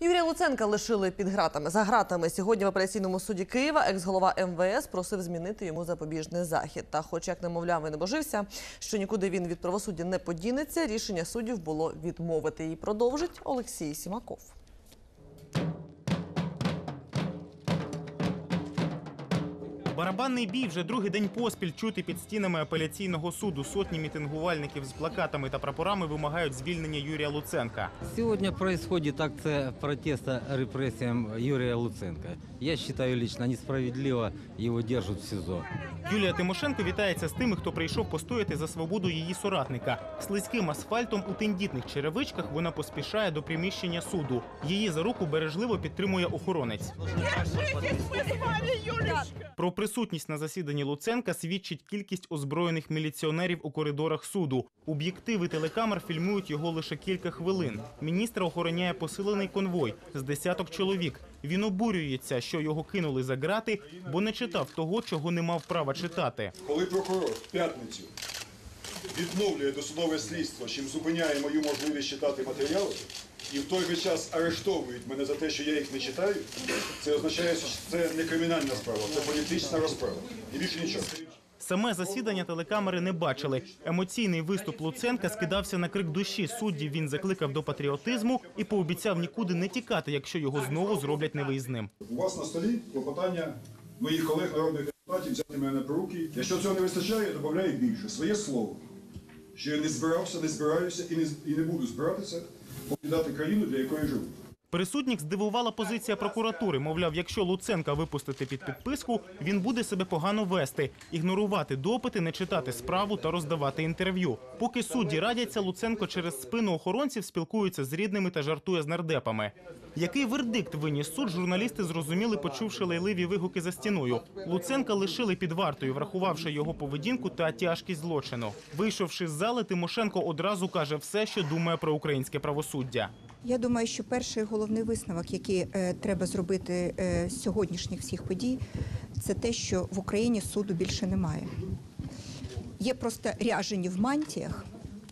Юрія Луценка лишили під гратами за гратами. Сьогодні в апеляційному суді Києва екс-голова МВС просив змінити йому запобіжний захід. Та, хоч як немовляв і не божився, що нікуди він від правосуддя не подінеться, рішення суддів було відмовити. І продовжить Олексій Сімаков. Барабанний бій вже другий день поспіль чути під стінами апеляційного суду. Сотні мітингувальників з плакатами та прапорами вимагають звільнення Юрія Луценка. Сегодня происходит акция протеста репрессиям Юрия Луценко. Я считаю лично несправедливо его держат в СИЗО. Юлія Тимошенко вітається з тими, хто прийшов постояти за свободу її соратника. Слизьким асфальтом у тендітних черевичках вона поспішає до приміщення суду. Її за руку бережливо підтримує охоронець. Про присутність на засіданні Луценка свідчить кількість озброєних міліціонерів у коридорах суду. Об'єктиви телекамер фільмують його лише кілька хвилин. Міністра охороняє посилений конвой з десяток чоловік. Він обурюється, що його кинули за грати, бо не читав того, чого не мав права читати. Коли прокурор в п'ятницю відновлює досудове слідство, чим зупиняє мою можливість читати матеріали, і в той же час арештовують мене за те, що я їх не читаю, це означає, що це не кримінальна справа, це політична розправа. І більше нічого. Саме засідання телекамери не бачили. Емоційний виступ Луценка скидався на крик душі. Суддів він закликав до патріотизму і пообіцяв нікуди не тікати, якщо його знову зроблять невиїзним. У вас на столі клопотання моїх колег народних депутатів взяти мене по руки. Якщо цього не вистачає, я додаю більше своє слово, що я не збирався, не збираюся і не, і не буду збиратися покидати країну, для якої живу. Присутніх здивувала позиція прокуратури. Мовляв, якщо Луценка випустити під підписку, він буде себе погано вести, ігнорувати допити, не читати справу та роздавати інтерв'ю. Поки судді радяться, Луценко через спину охоронців спілкується з рідними та жартує з нардепами. Який вердикт виніс суд, журналісти зрозуміли, почувши лайливі вигуки за стіною. Луценка лишили під вартою, врахувавши його поведінку та тяжкість злочину. Вийшовши з зали, Тимошенко одразу каже все, що думає про українське правосуддя. Я думаю, що перший головний висновок, який е, треба зробити е, з сьогоднішніх всіх подій, це те, що в Україні суду більше немає. Є просто ряжені в мантіях,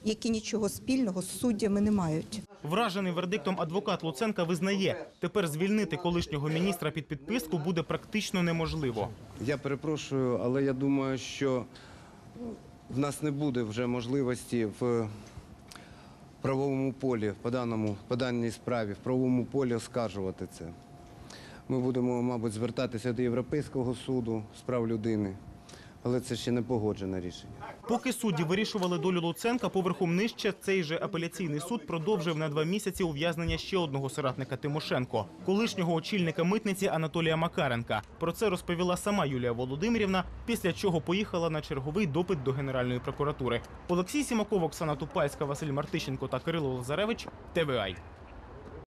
які нічого спільного з суддями не мають. Вражений вердиктом адвокат Луценка визнає, тепер звільнити колишнього міністра під підписку буде практично неможливо. Я перепрошую, але я думаю, що в нас не буде вже можливості в правовому полі по даному по даній справі, в правовому полі оскаржувати це. Ми будемо, мабуть, звертатися до Європейського суду з прав людини, але це ще не погоджене рішення. Поки судді вирішували долю Луценка, поверхом нижче цей же апеляційний суд продовжив на два місяці ув'язнення ще одного соратника Тимошенко, колишнього очільника митниці Анатолія Макаренка. Про це розповіла сама Юлія Володимирівна, після чого поїхала на черговий допит до Генеральної прокуратури. Олексій Сімаков, Оксана Тупальська, Василь Мартищенко та Кирило Лазаревич. ТВАЙ.